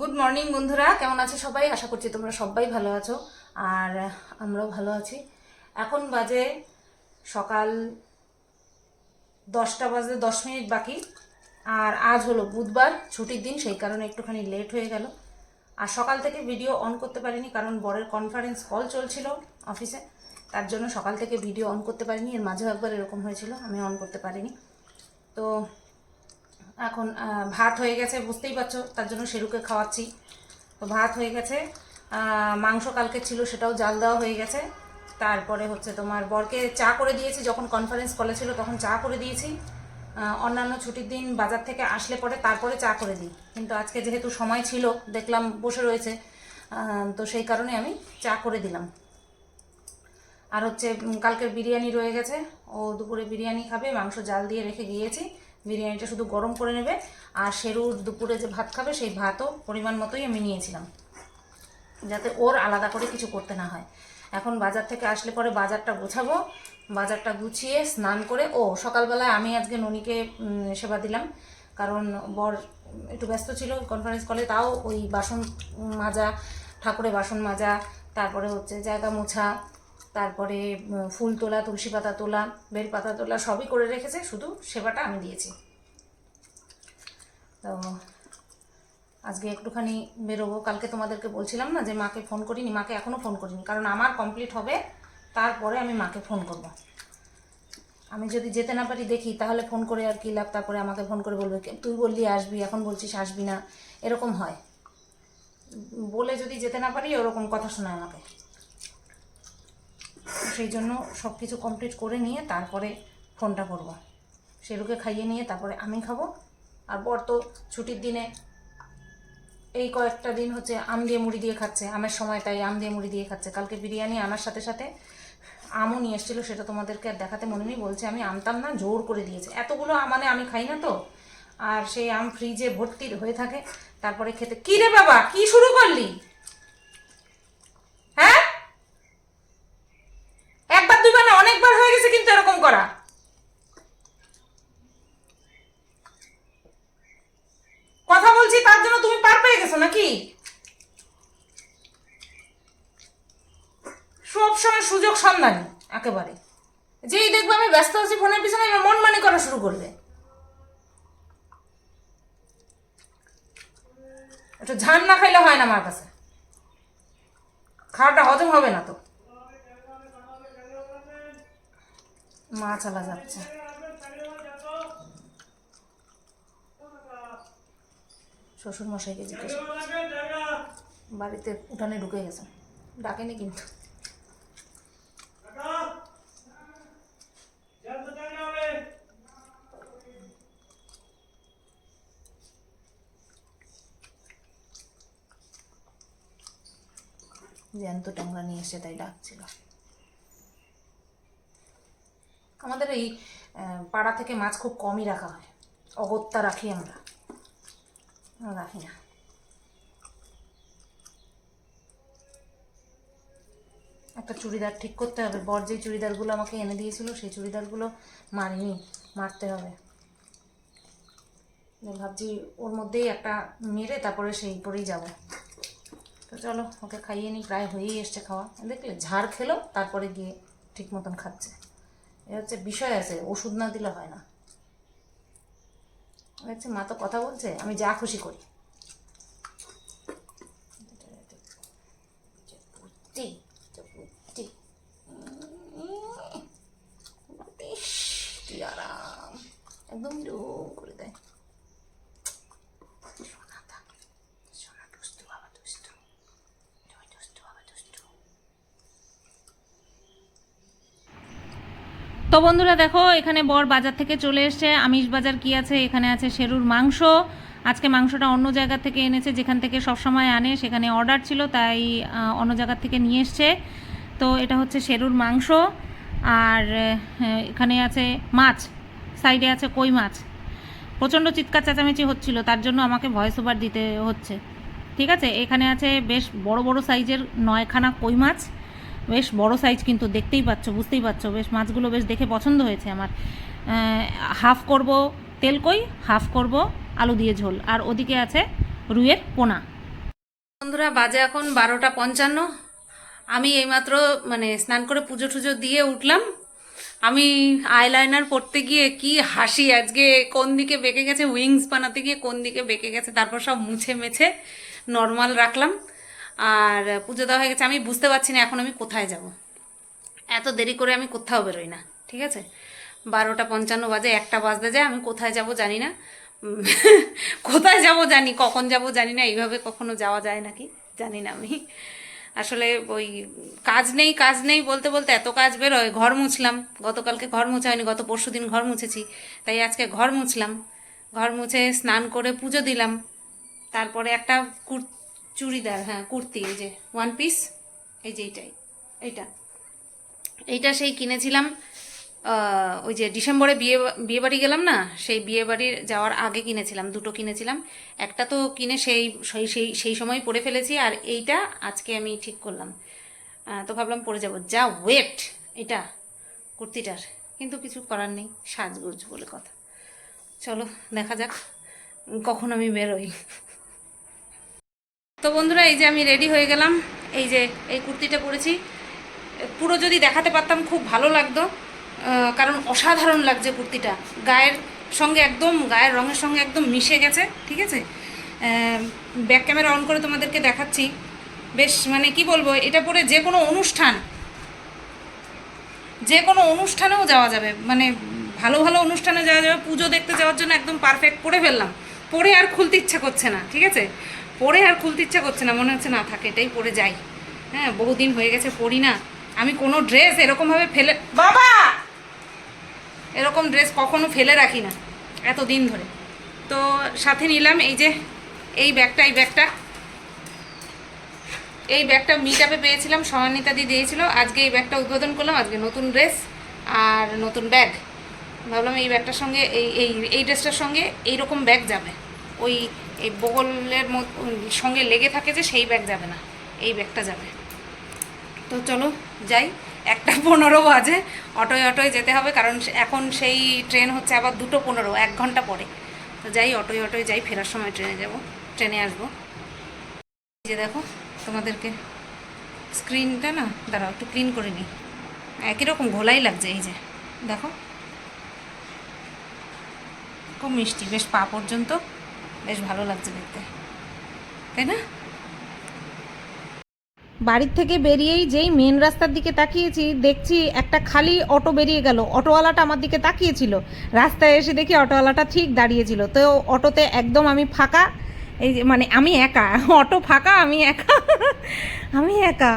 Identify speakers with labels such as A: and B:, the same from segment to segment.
A: Good morning বন্ধুরা। কেমন আছে সবাই? আশা করছি তোমরা সবাই ভালো আছো। আর আমরাও ভালো আছি। এখন বাজে সকাল দশটা বাজে দশ মিনিট বাকি। আর আজ হলো বুধবার, ছুটির দিন, সেই কারণে একটুখানি লেট হয়ে গেল। আর সকাল থেকে ভিডিও অন করতে পারিনি, কারণ বরের কনফারেন্স কল চলছিল অফিসে তার জন্য সকাল থেকে ভিডিও অন করতে পারিনি। এর মাঝে একবার এরকম হয়েছিল, আমি অন করতে পারিনি। তো এখন ভাত হয়ে গেছে, বুঝতেই পারছ, তার জন্য শেরুকে খাওয়াচ্ছি। তো ভাত হয়ে গেছে মাংস কালকে ছিল, সেটাও জাল দেওয়া হয়ে গেছে। তারপরে হচ্ছে তোমার বরকে চা করে দিয়েছি, যখন কনফারেন্স কলে ছিল, তখন চা করে দিয়েছি। অন্যান্য ছুটির দিন বাজার থেকে আসলে পরে তারপরে চা করে দিই। কিন্তু আজকে যেহেতু সময় ছিল, দেখলাম বসে রয়েছে তো সেই কারণে আমি চা করে দিলাম। আর হচ্ছে কালকের বিরিয়ানি রয়ে গেছে, ও দুপুরে বিরিয়ানি খাবে, মাংস জাল দিয়ে রেখে গিয়েছি। বিরিয়ানিটা শুধু গরম করে নেবে আর শেরুর দুপুরে যে ভাত খাবে, সেই ভাতও পরিমাণ মতোই আমি নিয়েছিলাম। যাতে ওর আলাদা করে কিছু করতে না হয়। এখন বাজার থেকে আসলে পরে বাজারটা গোছাবো। বাজারটা গুছিয়ে স্নান করে, ও, সকালবেলায় আমি আজকে ননিকে সেবা দিলাম। কারণ বর একটু ব্যস্ত ছিল কনফারেন্স কলে তাও ওই বাসন মাজা, ঠাকুরের বাসন মাজা, তারপরে হচ্ছে জায়গা মোছা তারপরে ফুল তোলা, তুলসী পাতা তোলা, বেল পাতা তোলা সবই করে রেখেছে, শুধু সেবাটা আমি দিয়েছি। তো আজকে একটুখানি বেরোবো। কালকে তোমাদেরকে বলছিলাম না যে, মাকে ফোন করিনি, মাকে এখনও ফোন করিনি, কারণ আমার কমপ্লিট হবে, তারপরে আমি মাকে ফোন করব। আমি যদি যেতে না পারি দেখি, তাহলে ফোন করে আর কি লাভ? তারপরে আমাকে ফোন করে বলবে, "কে- তুই বললি আসবি, এখন বলছিস আসবি না। এরকম হয়। বলে যদি যেতে না পারি, ওরকম কথা শোনায় আমাকে। সেই জন্য সব কিছু কমপ্লিট করে নিয়ে তারপরে ফোনটা করব। সেরুকে খাইয়ে নিয়ে তারপরে আমি খাব। আর বর তো ছুটির দিনে এই কয়েকটা দিন হচ্ছে আম দিয়ে মুড়ি দিয়ে খাচ্ছে। আমের সময় তাই আম দিয়ে মুড়ি দিয়ে খাচ্ছে। কালকে বিরিয়ানি আনার সাথে সাথে আমও নিয়ে এসেছিল, সেটা তোমাদেরকে আর দেখাতে মনে নেই। বলছে আমি আমতাম না জোর করে দিয়েছে। এতগুলো আম মানে আমি খাই না তো। আর সেই আম ফ্রিজে ভর্তি হয়ে থাকে। তারপরে খেতে কি রে বাবা? কি শুরু করলি হ্যাঁ একবার দুইবার না অনেকবার হয়ে গেছে কিন্তু এরকম করা কথা বলছি তার জন্য তুমি পার পেয়ে গেছো নাকি সব সময় সুযোগ সন্ধানী একেবারে যেই দেখবে আমি ব্যস্ত আছি ফোনের পিছনে এবার মন মানি করা শুরু করবে ঝান না খাইলে হয় না আমার কাছে। খাওয়াটা হজম হবে না তো। মা চালা যাচ্ছে। শ্বশুর মশাইকে জিজ্ঞেস বাড়িতে উঠানে ঢুকে গেছে। ডাকেনি কিন্তু। জ্যান্ত ট্যাংরা নিয়ে এসে তাই ডাকছিল। আমাদের এই পাড়া থেকে মাছ খুব কমই রাখা হয়। অগত্যা রাখি আমরা। রাখি না। একটা চুড়িদার ঠিক করতে হবে। বর যে চুড়িদারগুলো আমাকে এনে দিয়েছিল, সেই চুড়িদারগুলো মারিনি, মারতে হবে। ভাবছি ওর মধ্যেই একটা মেরে তারপরে সেই পরেই যাব। তো চলো, ওকে খাইয়ে নিই, প্রায় হয়েই এসছে খাওয়া। দেখলে ঝাড় খেলো, তারপরে গিয়ে ঠিক মতন খাচ্ছে। এ হচ্ছে বিষয় আছে, ওষুধ না দিলে হয় না। হচ্ছে মা তো কথা বলছে, আমি যা খুশি করি। একদম করে দেয় সোনাটা, সোনা দুষ্টু বাবা দুষ্টু তুমি দুষ্টু বাবা দুষ্টু তো বন্ধুরা দেখো, এখানে বর বাজার থেকে চলে এসছে। আমিষ বাজার কি আছে? এখানে আছে শেরুর মাংস। আজকে মাংসটা অন্য জায়গা থেকে এনেছে, যেখান থেকে সব সময় আনে। সেখানে অর্ডার ছিল, তাই অন্য জায়গা থেকে নিয়ে এসছে। তো এটা হচ্ছে শেরুর মাংস। আর এখানে আছে মাছ। সাইডে আছে কই মাছ। প্রচণ্ড চিৎকার চেঁচামেচি হচ্ছিল, তার জন্য আমাকে ভয়েস ওভার দিতে হচ্ছে। ঠিক আছে? এখানে আছে বেশ বড় বড় সাইজের নয়খানা কই মাছ। বেশ বড় সাইজ কিন্তু দেখতেই পাচ্ছ, বুঝতেই পারছ বেশ মাছগুলো বেশ দেখে পছন্দ হয়েছে আমার। হাফ করব তেল কই হাফ করব আলু দিয়ে ঝোল। আর ওদিকে আছে রুইয়ের পোনা। বন্ধুরা, বাজে এখন বারোটা পঞ্চান্ন। আমি এইমাত্র মানে স্নান করে পুজো টুজো দিয়ে উঠলাম। আমি আইলাইনার পরতে গিয়ে কি হাসি, আজকে কোন দিকে বেঁকে গেছে উইংস বানাতে গিয়ে কোন দিকে বেঁকে গেছে, তারপর সব মুছে মেছে নর্মাল রাখলাম। আর পুজো দেওয়া হয়ে গেছে, আমি বুঝতে পারছি না এখন আমি কোথায় যাব। এত দেরি করে আমি কোথাও বেরোই না, ঠিক আছে? বারোটা পঞ্চান্ন বাজে, একটা বাজতে যায়, আমি কোথায় যাব জানি না। কোথায় যাব জানি, কখন যাব জানি না, এইভাবে কখনো যাওয়া যায় নাকি জানি না আমি। আসলে ওই কাজ নেই কাজ নেই বলতে বলতে এত কাজ বেরোয়, ঘর মুছলাম। গতকালকে ঘর মুছা হয়নি, গত পরশু দিন ঘর মুছেছি, তাই আজকে ঘর মুছলাম। ঘর মুছে স্নান করে পুজো দিলাম। তারপরে একটা চুড়িদার হ্যাঁ কুর্তি, এই যে ওয়ান পিস এই যে এইটাই, এইটা। এইটা সেই কিনেছিলাম ওই যে ডিসেম্বরে বিয়ে বিয়ে বাড়ি গেলাম না, সেই বিয়ে বাড়ির যাওয়ার আগে কিনেছিলাম, দুটো কিনেছিলাম। একটা তো কিনে সেই সেই সেই সেই সময় পরে ফেলেছি, আর এইটা আজকে আমি ঠিক করলাম। তো ভাবলাম পরে যাব। যা ওয়েট এটা কুর্তিটার, কিন্তু কিছু করার নেই, সাজগোজ বলে কথা। চলো, দেখা যাক, কখন আমি বেরোই। তো বন্ধুরা, এই যে আমি রেডি হয়ে গেলাম। এই যে এই কুর্তিটা পরেছি। পুরো যদি দেখাতে পারতাম, খুব ভালো লাগতো। কারণ অসাধারণ লাগছে কুর্তিটা। গায়ের সঙ্গে একদম, গায়ের রঙের সঙ্গে একদম মিশে গেছে, ঠিক আছে? ব্যাক ক্যামেরা অন করে তোমাদেরকে দেখাচ্ছি। বেশ মানে কি বলব, এটা পরে যে কোনো অনুষ্ঠান, যে কোনো অনুষ্ঠানেও যাওয়া যাবে। মানে ভালো ভালো অনুষ্ঠানে যাওয়া যাবে। পুজো দেখতে যাওয়ার জন্য একদম পারফেক্ট পরে ফেললাম। পরে আর খুলতে ইচ্ছা করছে না, ঠিক আছে? পরে আর খুলতে ইচ্ছা করছে না, মনে হচ্ছে না, থাকে, এটাই পরে যাই। হ্যাঁ বহুদিন হয়ে গেছে পরি না। আমি কোনো ড্রেস এরকমভাবে ফেলে, বাবা! এরকম ড্রেস কখনো ফেলে রাখি না এত দিন ধরে। তো সাথে নিলাম এই যে, এই ব্যাগটা এই ব্যাগটা। এই ব্যাগটা মিট আপে পেয়েছিলাম, সমানিতা দি দিয়েছিল। আজকে এই ব্যাগটা উদ্বোধন করলাম, আজকে নতুন ড্রেস আর নতুন ব্যাগ। ভাবলাম এই ব্যাগটার সঙ্গে, এই এই এই ড্রেসটার সঙ্গে এই রকম ব্যাগ যাবে। ওই এই বগলের সঙ্গে লেগে থাকে যে সেই ব্যাগ যাবে না, এই ব্যাগটা যাবে। তো চলো যাই, একটা পনেরো বাজে, অটোয় অটোয় যেতে হবে কারণ এখন সেই ট্রেন হচ্ছে আবার দুটো পনেরো, এক ঘণ্টা পরে। তো যাই, অটোয় অটোয় যাই, ফেরার সময় ট্রেনে যাব, ট্রেনে আসব। এই যে দেখো, তোমাদেরকে স্ক্রিনটা না, দাঁড়াও, একটু ক্লিন করে নিই। একই রকম ঘোলাই লাগছে এই যে, দেখো। খুব মিষ্টি, বেশ পা পর্যন্ত। বেশ ভালো লাগছে দেখতে। তাই না?
B: বাড়ির থেকে বেরিয়েই যেই মেন রাস্তার দিকে তাকিয়েছি, দেখছি একটা খালি অটো বেরিয়ে গেল। অটোওয়ালাটা আমার দিকে তাকিয়েছিল। রাস্তায় এসে দেখি অটোওয়ালাটা ঠিক দাঁড়িয়েছিল তো অটোতে একদম আমি ফাঁকা, এই যে মানে আমি একা। অটো ফাঁকা, আমি একা। আমি একা।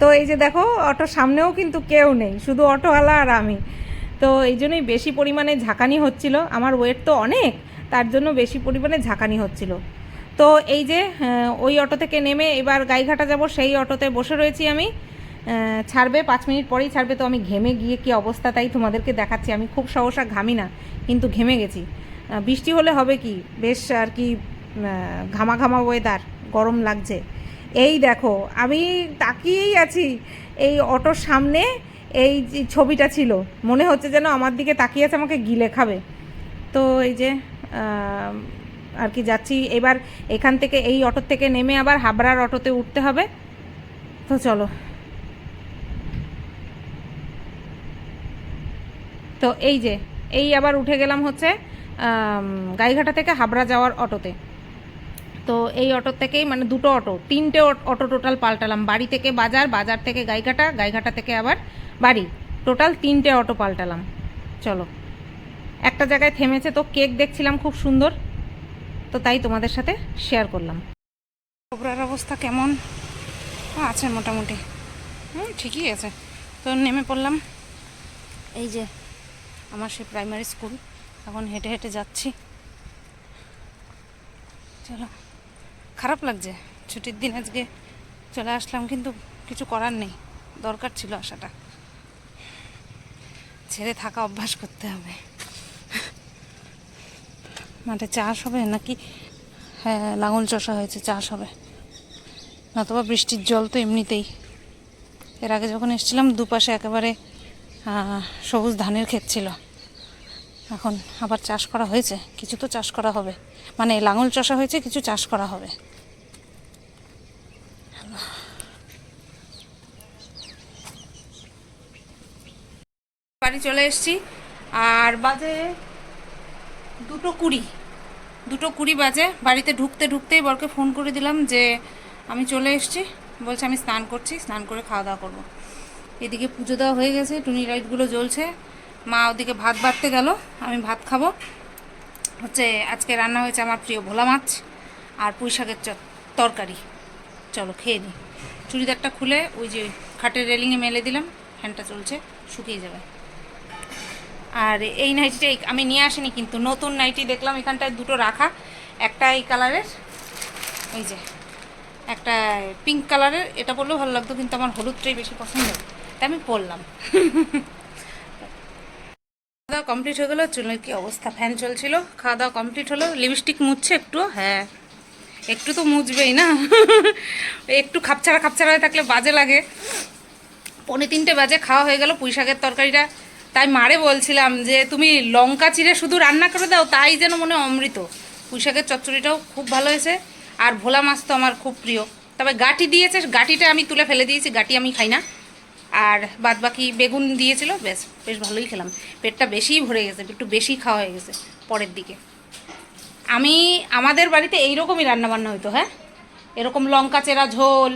B: তো এই যে দেখো অটোর সামনেও কিন্তু কেউ নেই, শুধু অটোওয়ালা আর আমি। তো এই জন্যই বেশি পরিমাণে ঝাঁকানি হচ্ছিল। আমার ওয়েট তো অনেক। তার জন্য বেশি পরিমাণে ঝাঁকানি হচ্ছিল। তো এই যে ওই অটো থেকে নেমে এবার গাইঘাটা যাব, সেই অটোতে বসে রয়েছি আমি। ছাড়বে, পাঁচ মিনিট পরেই ছাড়বে, তো আমি ঘেমে গিয়ে কি অবস্থা তাই তোমাদেরকে দেখাচ্ছি। আমি খুব সহসা ঘামি না, কিন্তু ঘেমে গেছি। বৃষ্টি হলে হবে কি? বেশ আর কি ঘামা ঘামা ওয়েদার গরম লাগছে। এই দেখো, আমি তাকিয়েই আছি এই অটোর সামনে, এই ছবিটা ছিল। মনে হচ্ছে যেন আমার দিকে তাকিয়ে আছে, আমাকে গিলে খাবে। তো এই যে আর কি যাচ্ছি। এবার এখান থেকে এই অটো থেকে নেমে আবার হাবড়ার অটোতে উঠতে হবে। তো চলো। তো এই যে, এই আবার উঠে গেলাম হচ্ছে গাইঘাটা থেকে হাবড়া যাওয়ার অটোতে। তো এই অটো থেকেই মানে দুটো অটো, তিনটে অটো টোটাল পাল্টালাম। বাড়ি থেকে বাজার বাজার থেকে গাইঘাটা গাইঘাটা থেকে আবার বাড়ি। টোটাল তিনটে অটো পাল্টালাম। চলো। একটা জায়গায় থেমেছে, তো কেক দেখছিলাম খুব সুন্দর। তো তাই তোমাদের সাথে শেয়ার করলাম।
A: খবরার অবস্থা কেমন? আছে মোটামুটি। হুম, ঠিকই আছে। তো নেমে পড়লাম। এই যে, আমার সে প্রাইমারি স্কুল এখন হেঁটে হেঁটে যাচ্ছি। চলো। খারাপ লাগছে। ছুটির দিন আজকে চলে আসলাম, কিন্তু কিছু করার নেই। দরকার ছিল আসাটা। ছেড়ে থাকা অভ্যাস করতে হবে। মাঠে চাষ হবে নাকি? হ্যাঁ লাঙল চষা হয়েছে, চাষ হবে। নতবা বৃষ্টির জল তো এমনিতেই। এর আগে যখন এসেছিলাম, দুপাশে একেবারে সবুজ ধানের ক্ষেত ছিল। এখন আবার চাষ করা হয়েছে, কিছু তো চাষ করা হবে। মানে লাঙল চষা হয়েছে, কিছু চাষ করা হবে। বাড়ি চলে এসেছি, আর বাজে দুটো কুড়ি। দুটো কুড়ি বাজে। বাড়িতে ঢুকতে ঢুকতেই বরকে ফোন করে দিলাম যে আমি চলে এসেছি। বলছে আমি স্নান করছি, স্নান করে খাওয়া দাওয়া করব। এদিকে পুজো দেওয়া হয়ে গেছে, টুনি লাইটগুলো জ্বলছে। মা ওদিকে ভাত বাড়তে গেল, আমি ভাত খাব। হচ্ছে আজকে রান্না হয়েছে আমার প্রিয় ভোলা মাছ আর পুঁই শাকের তরকারি। চলো খেয়ে নিই চুড়িদারটা খুলে ওই যে খাটের রেলিংয়ে মেলে দিলাম, ফ্যানটা চলছে, শুকিয়ে যাবে। আর এই নাইটিটা আমি নিয়ে আসিনি কিন্তু, নতুন নাইটি দেখলাম, এখানটায় দুটো রাখা, একটা এই কালারের এই যে, একটা পিঙ্ক কালারের এটা পরলেও ভালো লাগতো, কিন্তু আমার হলুদটাই বেশি পছন্দ। তাই আমি পরলাম। খাওয়া দাওয়া কমপ্লিট হয়ে গেলো, চুলের কি অবস্থা? ফ্যান চলছিল খাওয়া দাওয়া কমপ্লিট হলো লিপস্টিক মুছছে একটু হ্যাঁ একটু তো মুছবেই না? একটু খাপছাড়া খাপছাড়া হয়ে থাকলে বাজে লাগে। পৌনে তিনটে বাজে, খাওয়া হয়ে গেল পুঁই শাকের তরকারিটা তাই মারে বলছিলাম যে, তুমি লঙ্কা চিড়ে শুধু রান্না করে দাও, তাই যেন মনে অমৃত। পুঁই শাকের চচ্চড়িটাও খুব ভালো হয়েছে। আর ভোলা মাছ তো আমার খুব প্রিয়। তবে গাটি দিয়েছে, গাটিটা আমি তুলে ফেলে দিয়েছি, গাটি আমি খাই না। আর বাদ বাকি বেগুন দিয়েছিল বেশ বেশ ভালোই খেলাম। পেটটা বেশিই ভরে গেছে, একটু বেশি খাওয়া হয়ে গেছে পরের দিকে। আমি, আমাদের বাড়িতে এইরকমই রান্নাবান্না হইতো হ্যাঁ? এরকম লঙ্কা চেরা ঝোল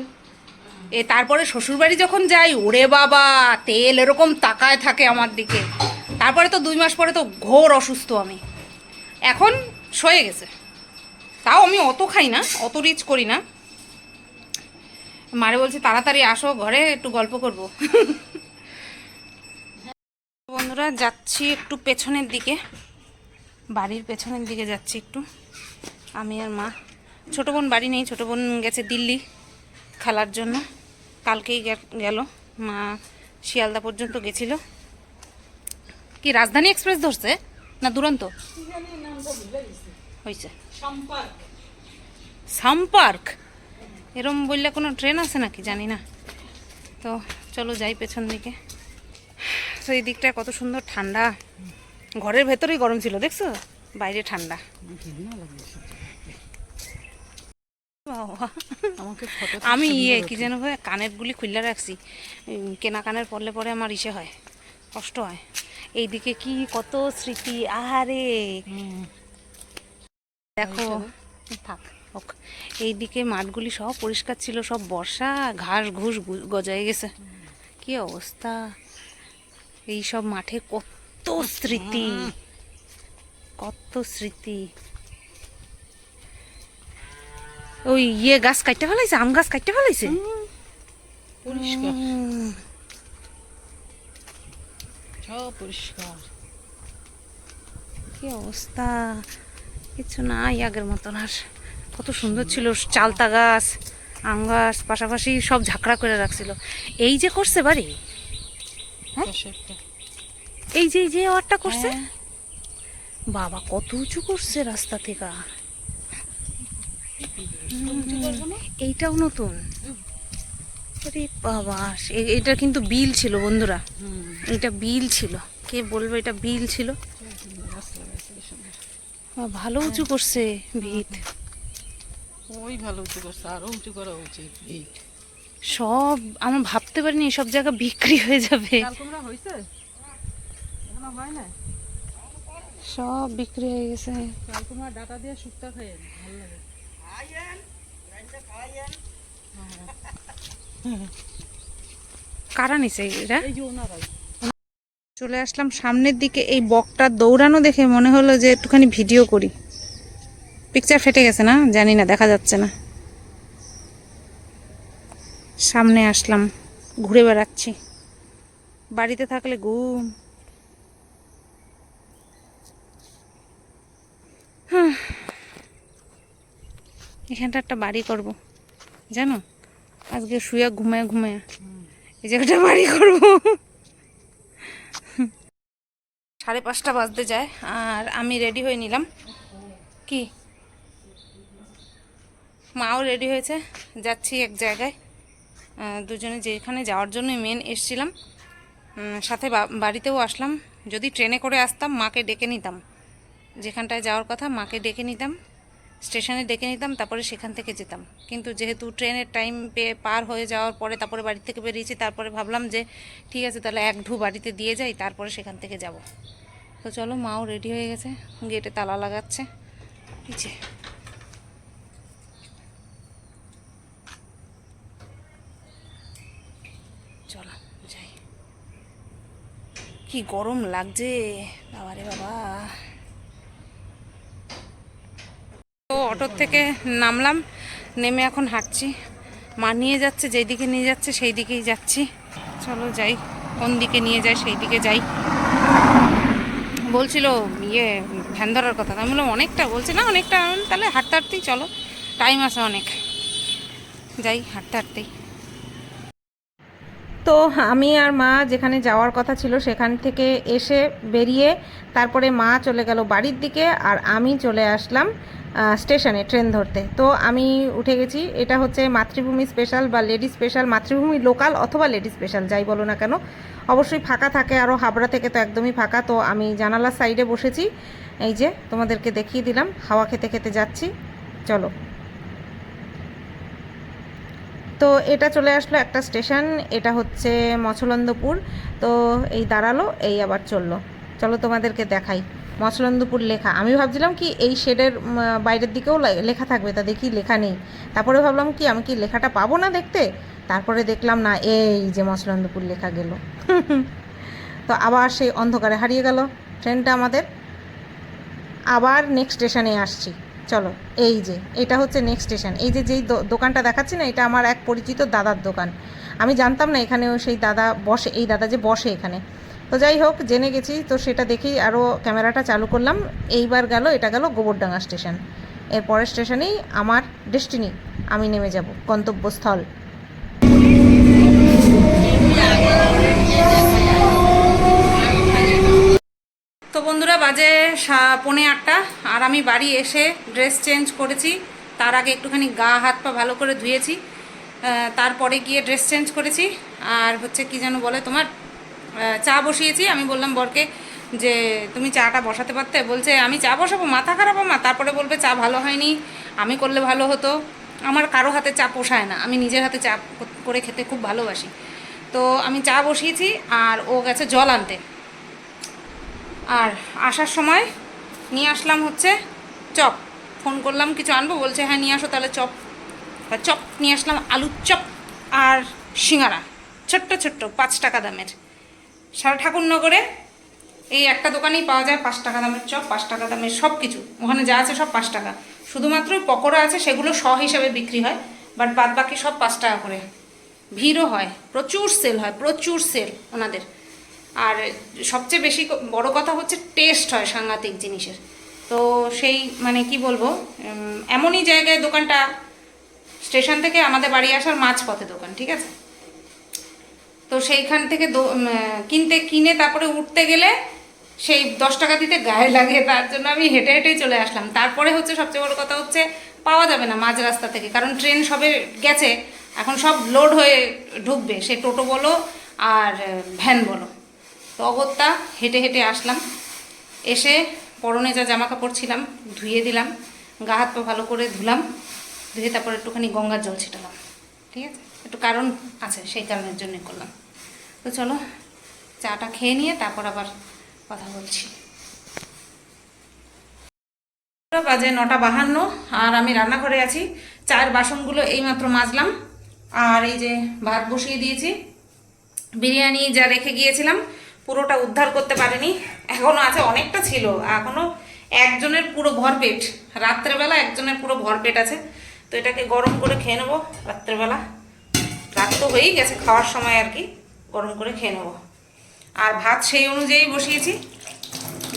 A: এ, তারপরে শ্বশুরবাড়ি যখন যাই, ওরে বাবা, তেল এরকম তাকায় থাকে আমার দিকে। তারপরে তো দুই মাস পরে তো ঘোর অসুস্থ আমি। এখন সয়ে গেছে। তাও আমি অত খাই না, অত রিচ করি না। মারে বলছি, তাড়াতাড়ি আসো ঘরে, একটু গল্প করব। বন্ধুরা, যাচ্ছি একটু পেছনের দিকে। বাড়ির পেছনের দিকে যাচ্ছি একটু। আমি আর মা। ছোটো বোন বাড়ি নেই, ছোটো বোন গেছে দিল্লি খেলার জন্য। কালকেই গেল মা শিয়ালদা পর্যন্ত গেছিল। কি, রাজধানী এক্সপ্রেস ধরছে? না দুরন্ত? হয়েছে সাম্পার্ক? এরম বললে কোনো ট্রেন আছে নাকি? জানি না। তো চলো যাই পেছন দিকে। তো এই দিকটা কত সুন্দর ঠান্ডা। ঘরের ভেতরেই গরম ছিল, দেখছ? বাইরে ঠান্ডা। আমি ইয়ে কি যেন ভাই কানের গুলি খুললে রাখছি। কেনা কানের পরলে পরে আমার ইসে হয় কষ্ট হয়। এইদিকে কি কত স্মৃতি আহারে। দেখো থাক এইদিকে মাঠগুলি সব পরিষ্কার ছিল সব বর্ষা ঘাস ঘুষ গজায় গেছে। কি অবস্থা? এই সব মাঠে কত স্মৃতি কত স্মৃতি। ওই ইয়ে গাছ কাটতে ফেলাইছে আম গাছ কাটতে ফেলাইছে? কি অবস্থা? কিছু নাই আগের মতন আর। কত সুন্দর ছিল চালতা গাছ আম গাছ পাশাপাশি সব ঝাঁকড়া করে রাখছিল। এই যে করছে বাড়ি?
C: একটা।
A: এই যে এই যে ওয়ারটা করছে?
C: হ্যাঁ।
A: বাবা কত উঁচু করছে রাস্তা থেকে। এইটাও নতুন? আরে বাবা এটা কিন্তু বিল ছিল বন্ধুরা। এটা বিল ছিল। কে বলবে এটা বিল ছিল? ভালো উঁচু করছে ভিত।
C: ওই ভালো উঁচু করছে আরও উঁচু করা উচিত
A: সব আমরা ভাবতে পারিনি সব জায়গা বিক্রি হয়ে যাবে।
C: হয়
A: সব বিক্রি হয়ে গেছে।
C: ডাটা দিয়ে শুক্তা খাই ভালো লাগে।
A: কারা নিছে এরা? চলে আসলাম সামনের দিকে এই বকটা দৌড়ানো দেখে মনে হলো যে একটুখানি ভিডিও করি। পিকচার ফেটে গেছে না? জানি না দেখা যাচ্ছে না। সামনে আসলাম ঘুরে বেড়াচ্ছি। বাড়িতে থাকলে ঘুম। হাহ। এখানটা একটা বাড়ি করব। জানো? আজকে শুয়ে ঘুমায় ঘুমায়। এই জায়গাটা বাড়ি করব। সাড়ে পাঁচটা বাজতে যায়, আর আমি রেডি হয়ে নিলাম। কি? মাও রেডি হয়েছে, যাচ্ছি এক জায়গায়। দুজনে যেখানে যাওয়ার জন্য মেন এসছিলাম। সাথে বাড়িতেও আসলাম। যদি ট্রেনে করে আসতাম, মাকে ডেকে নিতাম। যেখানটায় যাওয়ার কথা, মাকে ডেকে নিতাম। স্টেশনে ডেকে নিতাম, তারপরে সেখান থেকে যেতাম। কিন্তু যেহেতু ট্রেনের টাইম পেয়ে পার হয়ে যাওয়ার পরে তারপরে বাড়ি থেকে বেরিয়েছি, তারপরে ভাবলাম যে ঠিক আছে তাহলে এক ঢু বাড়িতে দিয়ে যাই, তারপরে সেখান থেকে যাব। তো চলো মাও রেডি হয়ে গেছে, গেটে তালা লাগাচ্ছে। পিছে চলো যাই। কি গরম লাগছে। বাবারে বাবা তো অটোর থেকে নামলাম, নেমে এখন হাঁটছি। মা নিয়ে যাচ্ছে যেই দিকে নিয়ে যাচ্ছে সেই দিকেই যাচ্ছি। চলো যাই, কোন দিকে নিয়ে যায় সেই দিকে যাই। বলছিল ইয়ে ভ্যান ধরার কথা। আমি বললাম, অনেকটা। বলছে, না, অনেকটা। তাহলে হাঁটতে হাঁটতেই চলো। টাইম আছে অনেক। যাই, হাঁটতে হাঁটতেই।
B: তো আমি আর মা যেখানে যাওয়ার কথা ছিল সেখান থেকে এসে বেরিয়ে তারপরে মা চলে গেল বাড়ির দিকে আর আমি চলে আসলাম স্টেশনে ট্রেন ধরতে। তো আমি উঠে গেছি, এটা হচ্ছে মাতৃভূমি স্পেশাল বা লেডি স্পেশাল, মাতৃভূমি লোকাল অথবা লেডি স্পেশাল, যাই বলো না কেন। অবশ্যই ফাঁকা থাকে আরও হাবড়া থেকে তো একদমই ফাঁকা। তো আমি জানালার সাইডে বসেছি, এই যে তোমাদেরকে দেখিয়ে দিলাম, হাওয়া খেতে খেতে যাচ্ছি, চলো। তো এটা চলে আসলো একটা স্টেশন, এটা হচ্ছে মছলন্দপুর। তো এই দাঁড়াল, এই আবার চলল। চলো তোমাদেরকে দেখাই মছলন্দপুর লেখা। আমি ভাবছিলাম কি এই শেডের বাইরের দিকেও লেখা থাকবে তা দেখি লেখা নেই। তারপরে ভাবলাম কি, আমি কি লেখাটা পাবো না দেখতে? তারপরে দেখলাম না, এই যে মছলন্দপুর লেখা গেল। তো আবার সেই অন্ধকারে হারিয়ে গেল ট্রেনটা আমাদের। আবার নেক্সট স্টেশনে আসছি। চলো, এই যে, এটা হচ্ছে নেক্সট স্টেশন এই যে, যেই দোকানটা দেখাচ্ছি না, এটা আমার এক পরিচিত দাদার দোকান। আমি জানতাম না এখানেও সেই দাদা বসে, এই দাদা যে বসে এখানে। তো যাই হোক, জেনে গেছি, তো সেটা দেখেই আরও ক্যামেরাটা চালু করলাম। এইবার গেল, এটা গেল গোবরডাঙ্গা স্টেশনের পরের স্টেশনেই আমার ডেস্টিনি আমি নেমে যাব, গন্তব্যস্থল
A: তো বন্ধুরা, বাজে পৌনে আটটা, আর আমি বাড়ি এসে ড্রেস চেঞ্জ করেছি। তার আগে একটুখানি গা, হাত, পা ভালো করে ধুয়েছি। তারপরে গিয়ে ড্রেস চেঞ্জ করেছি। আর হচ্ছে কি যেন বলে তোমার চা বসিয়েছি। আমি বললাম, বরকে যে, তুমি চাটা বসাতে পারতে? বলছে, আমি চা বসাবো, মাথা খারাপ আমার। তারপরে বলবে, চা ভালো হয়নি। আমি করলে ভালো হতো। আমার কারও হাতে চা পোষায় না। আমি নিজের হাতে চা করে খেতে খুব ভালোবাসি। তো আমি চা বসিয়েছি, আর ও গেছে জল আনতে। আর আসার সময় নিয়ে আসলাম হচ্ছে চপ। ফোন করলাম, কিছু আনব? বলছে হ্যাঁ নিয়ে আসো তাহলে চপ। চপ নিয়ে আসলাম, আলুর চপ আর সিঙ্গারা। ছোট্ট ছোট্ট, পাঁচ টাকা দামের। সারা ঠাকুরনগরে এই একটা দোকানেই পাওয়া যায় পাঁচ টাকা দামের চপ, পাঁচ টাকা দামের সব কিছু ওখানে যা আছে সব পাঁচ টাকা। শুধুমাত্র পকোড়া আছে, সেগুলো শ হিসাবে বিক্রি হয় বাট বাদ বাকি সব পাঁচ টাকা করে। ভিড়ও হয়, প্রচুর সেল হয়, প্রচুর সেল ওনাদের। আর সবচেয়ে বেশি বড় কথা হচ্ছে টেস্ট হয় সাংঘাতিক জিনিসের। তো সেই মানে কি বলব এমনই জায়গায় দোকানটা, স্টেশন থেকে আমাদের বাড়ি আসার মাঝপথে দোকান, ঠিক আছে? তো সেইখান থেকে কিনতে, কিনে তারপরে উঠতে গেলে সেই দশ টাকা দিতে গায়ে লাগে, তার জন্য আমি হেঁটে হেঁটেই চলে আসলাম। তারপরে হচ্ছে সবচেয়ে বড় কথা হচ্ছে, পাওয়া যাবে না মাঝ রাস্তা থেকে, কারণ ট্রেন সবে গেছে, এখন সব লোড হয়ে ঢুকবে, সে টোটো বলো আর ভ্যান বলো। তো অগত্যা হেঁটে হেঁটে আসলাম। এসে পরনে যা জামা কাপড় ছিলাম, ধুয়ে দিলাম, গা হাত পা ভালো করে ধুলাম, ধুয়ে তারপর একটুখানি গঙ্গার জল ছিটালাম। ঠিক আছে? একটু কারণ আছে, সেই কারণের জন্য করলাম। তো চলো, চাটা খেয়ে নিয়ে তারপর আবার কথা বলছি। বাজে নটা বাহান্ন, আর আমি রান্নাঘরে আছি। চায়ের বাসনগুলো এইমাত্র মাজলাম। আর এই যে ভাত বসিয়ে দিয়েছি। বিরিয়ানি যা রেখে গিয়েছিলাম পুরোটা উদ্ধার করতে পারেনি। এখনও আছে, অনেকটা ছিল। এখনও একজনের পুরো ভরপেট রাত্রেবেলা একজনের পুরো ভরপেট আছে। তো এটাকে গরম করে খেয়ে নেব রাত্রেবেলা। রাত তো হয়েই গেছে, খাওয়ার সময় আর কি। গরম করে খেয়ে নেব। আর ভাত সেই অনুযায়ী বসিয়েছি,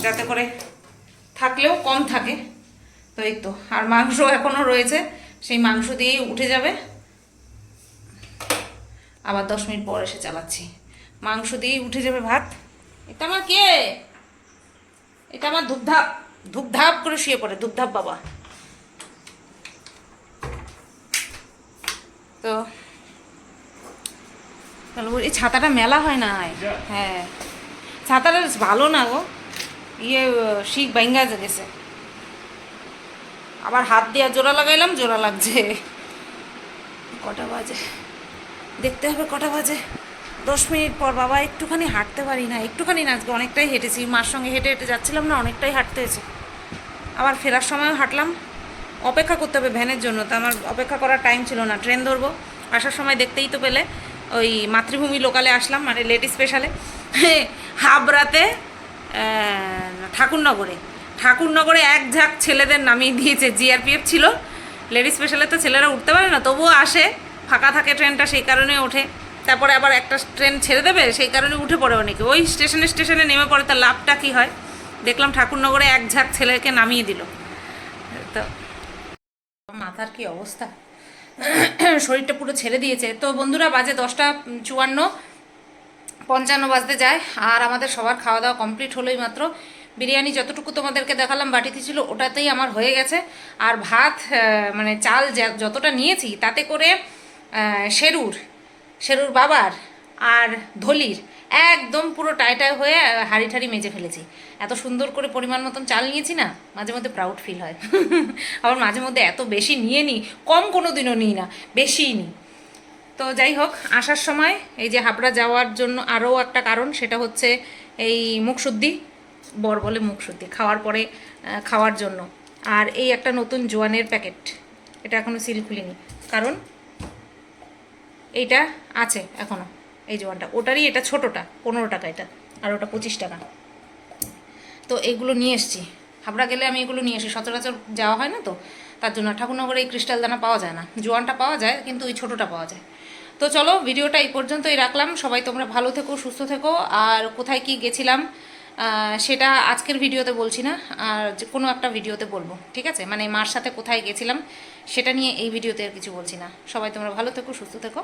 A: যাতে করে থাকলেও কম থাকে। তো এই তো। আর মাংস এখনও রয়েছে, সেই মাংস দিয়েই উঠে যাবে। আবার দশ মিনিট পর এসে চালাচ্ছি। মাংস দিয়েই উঠে যাবে ভাত। এটা আমার কে? এটা আমার ধূপধাপ। ধূপধাপ করে শুয়ে পড়ে ধূপধাপ বাবা। তো এই ছাতাটা মেলা হয় না? হ্যাঁ। ছাতাটা ভালো না গো। ইয়ে শিখ বাইঙ্গা গেছে। আবার হাত দিয়ে জোড়া লাগাইলাম জোড়া লাগছে। কটা বাজে? দেখতে হবে কটা বাজে। দশ মিনিট পর বাবা একটুখানি হাঁটতে পারি না, একটুখানি না, আজকে অনেকটাই হেঁটেছি। মার সঙ্গে হেঁটে হেঁটে যাচ্ছিলাম না, অনেকটাই হাঁটতে হয়েছে। আবার ফেরার সময়ও হাঁটলাম। অপেক্ষা করতে হবে ভ্যানের জন্য, তো আমার অপেক্ষা করার টাইম ছিল না। ট্রেন ধরবো, আসার সময় দেখতেই তো পেলে, ওই মাতৃভূমি লোকালে আসলাম মানে লেডি স্পেশালে হাবরাতে ঠাকুরনগরে। ঠাকুরনগরে এক ঝাঁক ছেলেদের নামিয়ে দিয়েছে জিআরপিএফ ছিল। লেডি স্পেশালে তো ছেলেরা উঠতে পারে না, তবুও আসে, ফাঁকা থাকে ট্রেনটা, সেই কারণে ওঠে। তারপরে আবার একটা ট্রেন ছেড়ে দেবে, সেই কারণে উঠে পড়ে অনেকে। ওই স্টেশনে স্টেশনে নেমে পড়ে তার লাভটা কী হয়? দেখলাম ঠাকুরনগরে এক ঝাঁক ছেলেকে নামিয়ে দিল। তো মাথার কি অবস্থা? শরীরটা পুরো ছেড়ে দিয়েছে। তো বন্ধুরা, বাজে দশটা চুয়ান্ন, পঞ্চান্ন বাজতে যায়, আর আমাদের সবার খাওয়া দাওয়া কমপ্লিট হলোই মাত্র। বিরিয়ানি যতটুকু তোমাদেরকে দেখালাম, বাটিতে ছিল, ওটাতেই আমার হয়ে গেছে। আর ভাত মানে চাল যতটা নিয়েছি, তাতে করে শেরুর শেরুর বাবার আর ধলির একদম পুরো টাইটাই হয়ে হাঁড়ি ঠাড়ি মেজে ফেলেছি। এত সুন্দর করে পরিমাণ মতন চাল নিয়েছি না, মাঝে মধ্যে প্রাউড ফিল হয়। আবার মাঝে মধ্যে এত বেশি নিয়ে নিই কম কোনো দিনও নিই না, বেশিই নিই। তো যাই হোক, আসার সময় এই যে হাবড়া যাওয়ার জন্য আরও একটা কারণ, সেটা হচ্ছে এই মুখশুদ্ধি, বর বলে মুখশুদ্ধি, খাওয়ার পরে খাওয়ার জন্য। আর এই একটা নতুন জোয়ানের প্যাকেট, এটা এখনও সিল খুলিনি। কারণ এইটা আছে এখনও এই জোয়ানটা ওটারই এটা ছোটোটা, পনেরো টাকা এটা, আর ওটা পঁচিশ টাকা। তো এগুলো নিয়ে এসেছি। হাবড়া গেলে আমি এগুলো নিয়ে এসি সচরাচর যাওয়া হয় না তো, তার জন্য ঠাকুরনগরে এই ক্রিস্টাল দানা পাওয়া যায় না। জোয়ানটা পাওয়া যায়, কিন্তু ওই ছোটোটা পাওয়া যায়। তো চলো, ভিডিওটা এই পর্যন্তই রাখলাম। সবাই তোমরা ভালো থেকো, সুস্থ থেকো। আর কোথায় কি গেছিলাম সেটা আজকের ভিডিওতে বলছি না, আর কোনো একটা ভিডিওতে বলব, ঠিক আছে? মানে মার সাথে কোথায় গেছিলাম সেটা নিয়ে এই ভিডিওতে আর কিছু বলছি না। সবাই তোমরা ভালো থেকো সুস্থ থেকো।